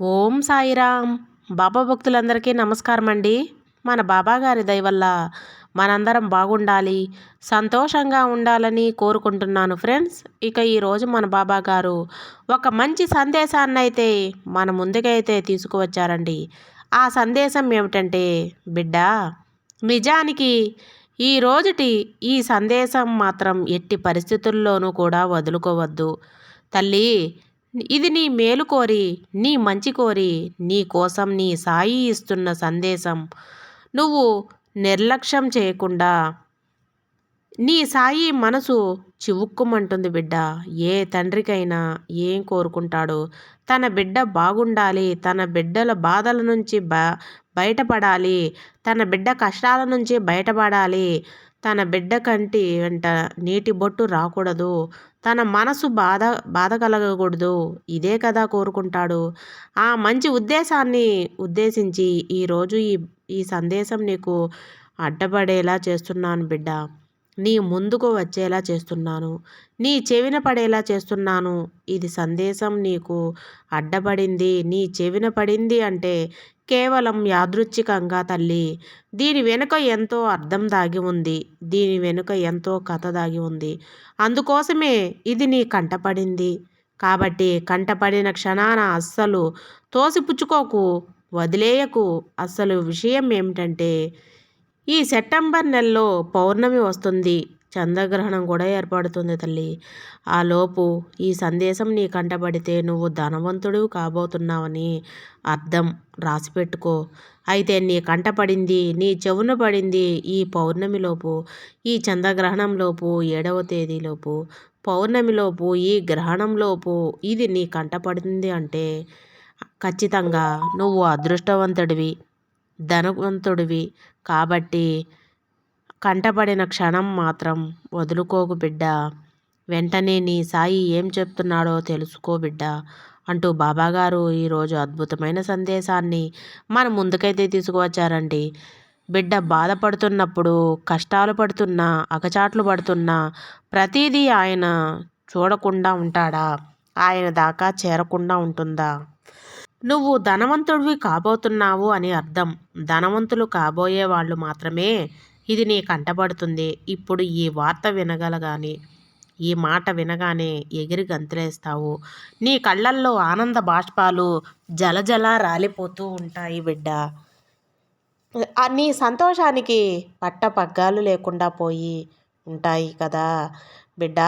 ఓం సాయిరామ్. బాబా భక్తులందరికీ నమస్కారం అండి మన బాబా గారి వల్ల మనందరం బాగుండాలి సంతోషంగా ఉండాలని కోరుకుంటున్నాను ఫ్రెండ్స్. ఇక ఈరోజు మన బాబా గారు ఒక మంచి సందేశాన్ని అయితే మన ముందుకైతే తీసుకువచ్చారండి. ఆ సందేశం ఏమిటంటే బిడ్డ నిజానికి ఈ రోజుటి ఈ సందేశం మాత్రం ఎట్టి పరిస్థితుల్లోనూ కూడా వదులుకోవద్దు. తల్లి ఇది నీ మేలు కోరి నీ మంచి కోరి నీ కోసం నీ సాయి ఇస్తున్న సందేశం. నువ్వు నిర్లక్ష్యం చేయకుండా నీ సాయి మనసు చివుక్కుమంటుంది బిడ్డ. ఏ తండ్రికైనా ఏం కోరుకుంటాడు? తన బిడ్డ బాగుండాలి తన బిడ్డల బాధల నుంచి బ బయటపడాలి తన బిడ్డ కష్టాల నుంచి బయటపడాలి తన బిడ్డ కంటి వెంట నీటి బొట్టు రాకూడదు. తన మనసు బాధ బాధ కలగకూడదు. ఇదే కదా కోరుకుంటాడు. ఆ మంచి ఉద్దేశాన్ని ఉద్దేశించి ఈరోజు ఈ ఈ సందేశం నీకు అడ్డపడేలా చేస్తున్నాను బిడ్డ. నీ ముందుకు వచ్చేలా చేస్తున్నాను. నీ చెవిన పడేలా చేస్తున్నాను. ఇది సందేశం నీకు అడ్డపడింది. నీ చెవిన పడింది అంటే కేవలం యాదృచ్ఛికంగా తల్లి. దీని వెనుక ఎంతో అర్థం దాగి ఉంది. దీని వెనుక ఎంతో కథ దాగి ఉంది. అందుకోసమే ఇది నీ కంటపడింది కాబట్టి కంటపడిన క్షణాన అస్సలు తోసిపుచ్చుకోకు వదిలేయకు. అసలు విషయం ఏమిటంటే ఈ సెప్టెంబర్ నెలలో పౌర్ణమి వస్తుంది. చంద్రగ్రహణం కూడా ఏర్పడుతుంది తల్లి. ఆ లోపు ఈ సందేశం నీ కంటపడితే నువ్వు ధనవంతుడు కాబోతున్నావని అర్థం. రాసిపెట్టుకో అయితే నీ కంటపడింది నీ చెవున పడింది ఈ పౌర్ణమిలోపు ఈ చంద్రగ్రహణంలోపు ఏడవ తేదీలోపు పౌర్ణమిలోపు ఈ గ్రహణంలోపు ఇది నీ కంటపడింది అంటే ఖచ్చితంగా నువ్వు అదృష్టవంతుడివి. ధనవంతుడివి. కాబట్టి కంటపడిన క్షణం మాత్రం వదులుకోకు బిడ్డ. వెంటనే నీ సాయి ఏం చెప్తున్నాడో తెలుసుకో బిడ్డ అంటూ బాబాగారు ఈరోజు అద్భుతమైన సందేశాన్ని మన ముందుకైతే తీసుకువచ్చారండి. బిడ్డ బాధపడుతున్నప్పుడు కష్టాలు పడుతున్నా అకచాట్లు పడుతున్నా ప్రతిదీ ఆయన చూడకుండా ఉంటాడా? ఆయన దాకా చేరకుండా ఉంటుందా? నువ్వు ధనవంతుడివి కాబోతున్నావు అని అర్థం. ధనవంతులు కాబోయే వాళ్ళు మాత్రమే ఇది నీ కంటపడుతుంది. ఇప్పుడు ఈ వార్త వినగలగాని ఈ మాట వినగానే ఎగిరి గంతులేస్తావు. నీ కళ్ళల్లో ఆనంద బాష్పాలు జలజల రాలిపోతూ ఉంటాయి బిడ్డ. నీ సంతోషానికి పట్ట పగ్గాలు లేకుండా పోయి ఉంటాయి కదా. బిడ్డ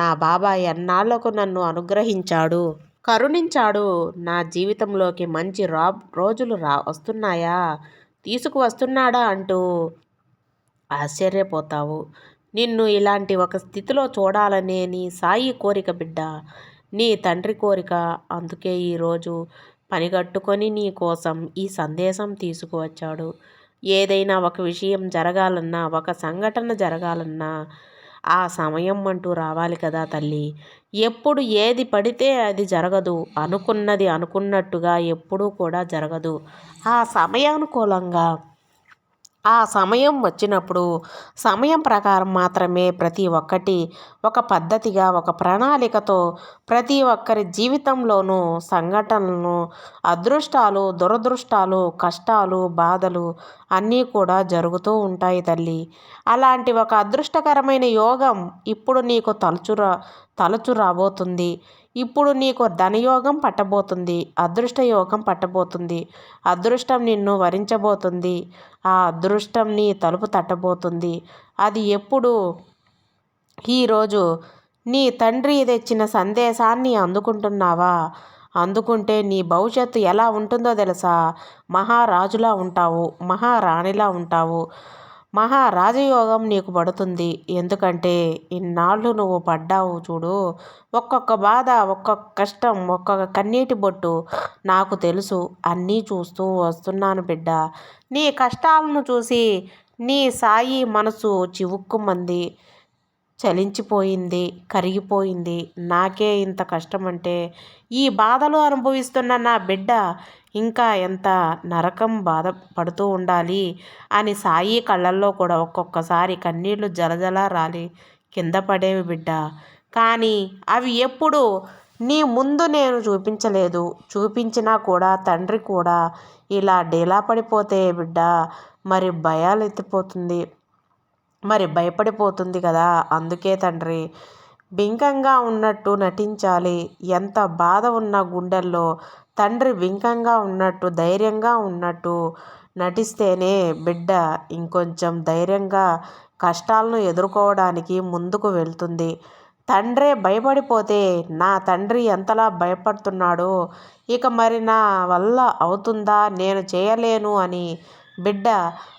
నా బాబాయ్ ఎన్నాళ్ళకు నన్ను అనుగ్రహించాడు? కరుణించాడు. నా జీవితంలోకి మంచి రా రోజులు రా వస్తున్నాయా? తీసుకువస్తున్నాడా అంటూ ఆశ్చర్యపోతావు. నిన్ను ఇలాంటి ఒక స్థితిలో చూడాలనే నీ సాయి కోరిక బిడ్డ. నీ తండ్రి కోరిక. అందుకే ఈరోజు పనిగట్టుకొని నీ కోసం ఈ సందేశం తీసుకువచ్చాడు. ఏదైనా ఒక విషయం జరగాలన్నా ఒక సంఘటన జరగాలన్నా ఆ సమయం అంటూ రావాలి కదా తల్లి. ఎప్పుడు ఏది పడితే అది జరగదు. అనుకున్నది అనుకున్నట్టుగా ఎప్పుడూ కూడా జరగదు. ఆ సమయానుకూలంగా ఆ సమయం వచ్చినప్పుడు సమయం ప్రకారం మాత్రమే ప్రతి ఒక్కటి ఒక పద్ధతిగా ఒక ప్రణాళికతో ప్రతి ఒక్కరి జీవితంలోనూ సంఘటనలను అదృష్టాలు దురదృష్టాలు కష్టాలు బాధలు అన్నీ కూడా జరుగుతూ ఉంటాయి తల్లి. అలాంటి ఒక అదృష్టకరమైన యోగం ఇప్పుడు నీకు తలచురా తలుచు రాబోతుంది ఇప్పుడు నీకు ధనయోగం పట్టబోతుంది అదృష్ట యోగం పట్టబోతుంది అదృష్టం నిన్ను వరించబోతుంది ఆ అదృష్టం నీ తలుపు తట్టబోతుంది. అది ఎప్పుడు? ఈరోజు నీ తండ్రి తెచ్చిన సందేశాన్ని అందుకుంటున్నావా? అందుకుంటే నీ భవిష్యత్తు ఎలా ఉంటుందో తెలుసా? మహారాజులా ఉంటావు మహారాణిలా ఉంటావు. మహారాజయోగం నీకు పడుతుంది. ఎందుకంటే ఇన్నాళ్ళు నువ్వు పడ్డావు చూడు. ఒక్కొక్క బాధ ఒక్కొక్క కష్టం ఒక్కొక్క కన్నీటి బొట్టు నాకు తెలుసు. అన్నీ చూస్తూ వస్తున్నాను బిడ్డ. నీ కష్టాలను చూసి నీ సాయి మనసు చివుక్కుమంది. చలించిపోయింది కరిగిపోయింది. నాకే ఇంత కష్టమంటే ఈ బాధలు అనుభవిస్తున్న నా బిడ్డ ఇంకా ఎంత నరకం బాధ పడుతూ ఉండాలి అని సాయి కళ్ళల్లో కూడా ఒక్కొక్కసారి కన్నీళ్ళు జలజల రాలి కింద పడేవి బిడ్డ. కానీ అవి ఎప్పుడు నీ ముందు నేను చూపించలేదు. చూపించినా కూడా తండ్రి కూడా ఇలా డీలా పడిపోతే బిడ్డ మరి భయాలు ఎత్తిపోతుంది మరి భయపడిపోతుంది కదా. అందుకే తండ్రి బింకంగా ఉన్నట్టు నటించాలి. ఎంత బాధ ఉన్న గుండెల్లో తండ్రి బింకంగా ఉన్నట్టు ధైర్యంగా ఉన్నట్టు నటిస్తేనే బిడ్డ ఇంకొంచెం ధైర్యంగా కష్టాలను ఎదుర్కోవడానికి ముందుకు వెళ్తుంది. తండ్రే భయపడిపోతే నా తండ్రి ఎంతలా భయపడుతున్నాడో ఇక మరి నా వల్ల అవుతుందా? నేను చేయలేను అని బిడ్డ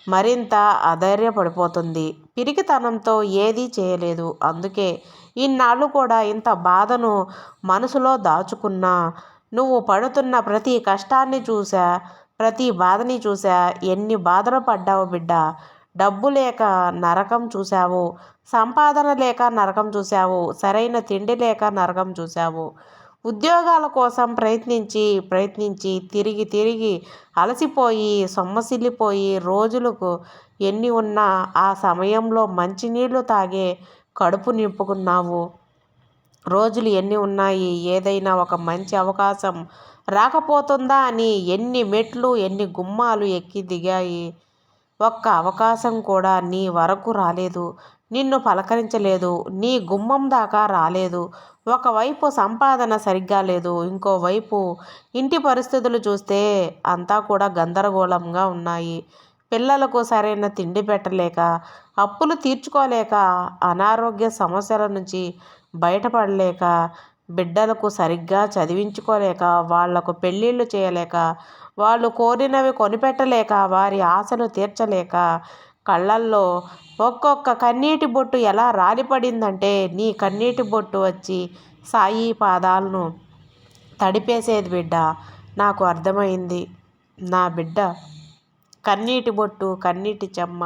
మరింత అధైర్యపడిపోతుంది. పిరికితనంతో ఏదీ చేయలేదు. అందుకే ఇన్నాళ్ళు కూడా ఇంత బాధను మనసులో దాచుకున్నా. నువ్వు పడుతున్న ప్రతి కష్టాన్ని చూసా ప్రతి బాధని చూసా. ఎన్ని బాధలు పడ్డావు బిడ్డ? డబ్బు లేక నరకం చూశావు సంపాదన లేక నరకం చూశావు సరైన తిండి లేక నరకం చూశావు ఉద్యోగాల కోసం ప్రయత్నించి ప్రయత్నించి తిరిగి తిరిగి అలసిపోయి సొమ్మసిల్లిపోయి రోజులకు ఎన్ని ఉన్నా ఆ సమయంలో మంచినీళ్ళు తాగే కడుపు నింపుకున్నావు. రోజులు ఎన్ని ఉన్నాయి? ఏదైనా ఒక మంచి అవకాశం రాకపోతుందా అని ఎన్ని మెట్లు ఎన్ని గుమ్మాలు ఎక్కి దిగాయి. ఒక్క అవకాశం కూడా నీ వరకు రాలేదు. నిన్ను పలకరించలేదు నీ గుమ్మం దాకా రాలేదు. ఒకవైపు సంపాదన సరిగ్గా లేదు ఇంకోవైపు ఇంటి పరిస్థితులు చూస్తే అంతా కూడా గందరగోళంగా ఉన్నాయి. పిల్లలకు సరైన తిండి పెట్టలేక అప్పులు తీర్చుకోలేక అనారోగ్య సమస్యల నుంచి బయటపడలేక బిడ్డలకు సరిగ్గా చదివించుకోలేక వాళ్ళకు పెళ్ళిళ్ళు చేయలేక వాళ్ళు కోరినవి కొనిపెట్టలేక వారి ఆశలు తీర్చలేక కళ్ళల్లో ఒక్కొక్క కన్నీటి బొట్టు ఎలా రాలిపడిందంటే నీ కన్నీటి బొట్టు వచ్చి సాయి పాదాలను తడిపేసేది బిడ్డ. నాకు అర్థమైంది. నా బిడ్డ కన్నీటి బొట్టు కన్నీటి చెమ్మ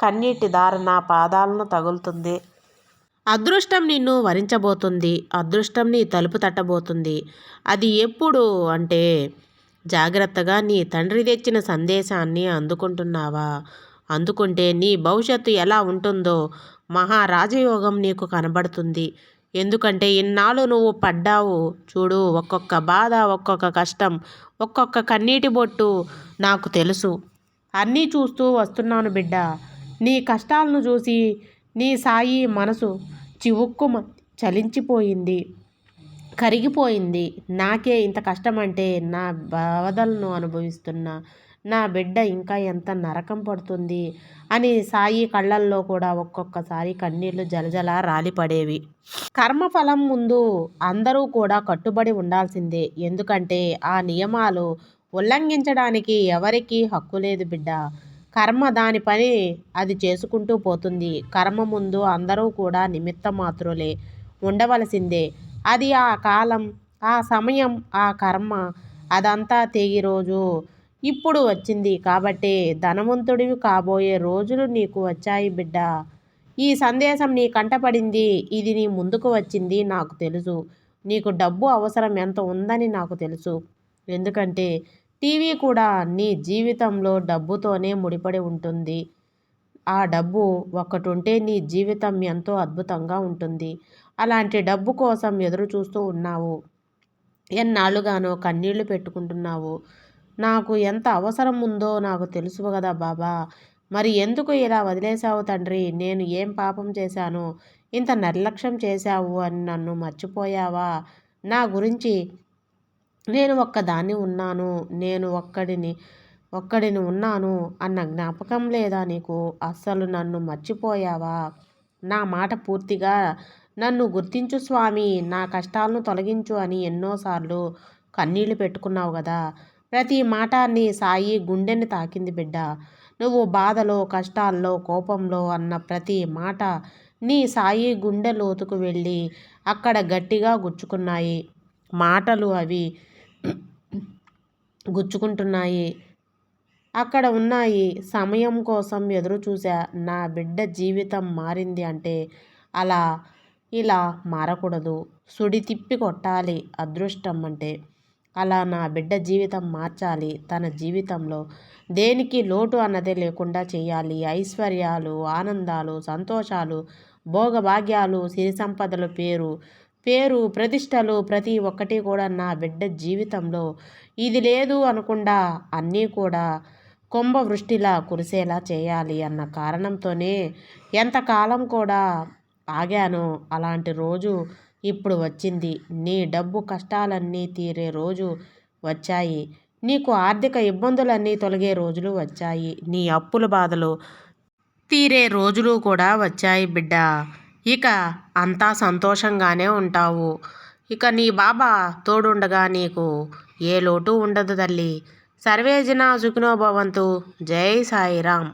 కన్నీటి దార నా పాదాలను తగులుతుంది. అదృష్టం నిన్ను వరించబోతుంది. అదృష్టం నీ తలుపు తట్టబోతుంది. అది ఎప్పుడు అంటే జాగ్రత్తగా నీ తండ్రి తెచ్చిన సందేశాన్ని అందుకుంటున్నావా? అందుకుంటే నీ భవిష్యత్తు ఎలా ఉంటుందో మహారాజయోగం నీకు కనబడుతుంది. ఎందుకంటే ఇన్నాళ్ళు నువ్వు పడ్డావు. చూడు ఒక్కొక్క బాధ ఒక్కొక్క కష్టం ఒక్కొక్క కన్నీటి బొట్టు నాకు తెలుసు. అన్నీ చూస్తూ వస్తున్నాను బిడ్డ. నీ కష్టాలను చూసి నీ సాయి మనసు చివుక్కు చలించిపోయింది. కరిగిపోయింది. నాకే ఇంత కష్టం అంటే నా బాధలను అనుభవిస్తున్న. నా బిడ్డ ఇంకా ఎంత నరకం పడుతుంది? అని సాయి కళ్ళల్లో కూడా ఒక్కొక్కసారి కన్నీళ్ళు జలజల రాలిపడేవి. కర్మఫలం ముందు అందరూ కూడా కట్టుబడి ఉండాల్సిందే. ఎందుకంటే ఆ నియమాలు ఉల్లంఘించడానికి ఎవరికీ హక్కు లేదు బిడ్డ. కర్మ దాని పని అది చేసుకుంటూ పోతుంది. కర్మ ముందు అందరూ కూడా నిమిత్త మాత్రులే ఉండవలసిందే. అది ఆ కాలం ఆ సమయం ఆ కర్మ అదంతా తెగి రోజు ఇప్పుడు వచ్చింది. కాబట్టి ధనవంతుడివి కాబోయే రోజులు నీకు వచ్చాయి బిడ్డ. ఈ సందేశం నీ కంటపడింది. ఇది నీ ముందుకు వచ్చింది నాకు తెలుసు. నీకు డబ్బు అవసరం ఎంత ఉందని నాకు తెలుసు. ఎందుకంటే టీవీ కూడా నీ జీవితంలో డబ్బుతోనే ముడిపడి ఉంటుంది. ఆ డబ్బు ఒక్కటి ఉంటే నీ జీవితం ఎంతో అద్భుతంగా ఉంటుంది. అలాంటి డబ్బు కోసం ఎదురు చూస్తూ ఉన్నావు. ఎన్నాళ్ళుగానో కన్నీళ్ళు పెట్టుకుంటున్నావు. నాకు ఎంత అవసరం ఉందో నాకు తెలుసు కదా బాబా. మరి ఎందుకు ఇలా వదిలేశావు తండ్రి? నేను ఏం పాపం చేశాను? ఇంత నిర్లక్ష్యం చేశావు అని నన్ను మర్చిపోయావా? నా గురించి నేను ఒక్కదాన్ని ఉన్నాను. నేను ఒక్కడిని ఒక్కడిని ఉన్నాను అన్న జ్ఞాపకం లేదా నీకు? అస్సలు నన్ను మర్చిపోయావా? నా మాట పూర్తిగా నన్ను గుర్తించు స్వామి. నా కష్టాలను తొలగించు అని ఎన్నోసార్లు కన్నీళ్ళు పెట్టుకున్నావు కదా. ప్రతి మాట నీ సాయి గుండెని తాకింది బిడ్డ. నువ్వు బాధలో కష్టాల్లో కోపంలో అన్న ప్రతి మాట నీ సాయి గుండె లోతుకు వెళ్ళి అక్కడ గట్టిగా గుచ్చుకున్నాయి. మాటలు అవి గుచ్చుకుంటున్నాయి. అక్కడ ఉన్నాయి. సమయం కోసం ఎదురు చూసా నా బిడ్డ జీవితం మారింది అంటే అలా ఇలా మారకూడదు. సుడి తిప్పి కొట్టాలి. అదృష్టం అంటే అలా నా బిడ్డ జీవితం మార్చాలి. తన జీవితంలో దేనికి లోటు అన్నదే లేకుండా చేయాలి. ఐశ్వర్యాలు ఆనందాలు సంతోషాలు భోగభాగ్యాలు సిరి సంపదల పేరు పేరు ప్రతిష్టలు ప్రతి ఒక్కటి కూడా నా బిడ్డ జీవితంలో ఇది లేదు అనకుండా అన్నీ కూడా కుంభవృష్టిలా కురిసేలా చేయాలి అన్న కారణంతోనే ఎంతకాలం కూడా ఆగాను. అలాంటి రోజు ఇప్పుడు వచ్చింది. నీ డబ్బు కష్టాలన్నీ తీరే రోజు వచ్చాయి. నీకు ఆర్థిక ఇబ్బందులన్నీ తొలగే రోజులు వచ్చాయి. నీ అప్పుల బాధలు తీరే రోజులు కూడా వచ్చాయి బిడ్డ. ఇక అంతా సంతోషంగానే ఉంటావు. ఇక నీ బాబా తోడుండగా నీకు ఏ లోటు ఉండదు తల్లి. సర్వేజన సుఖినోభవంతు జై సాయిరామ్.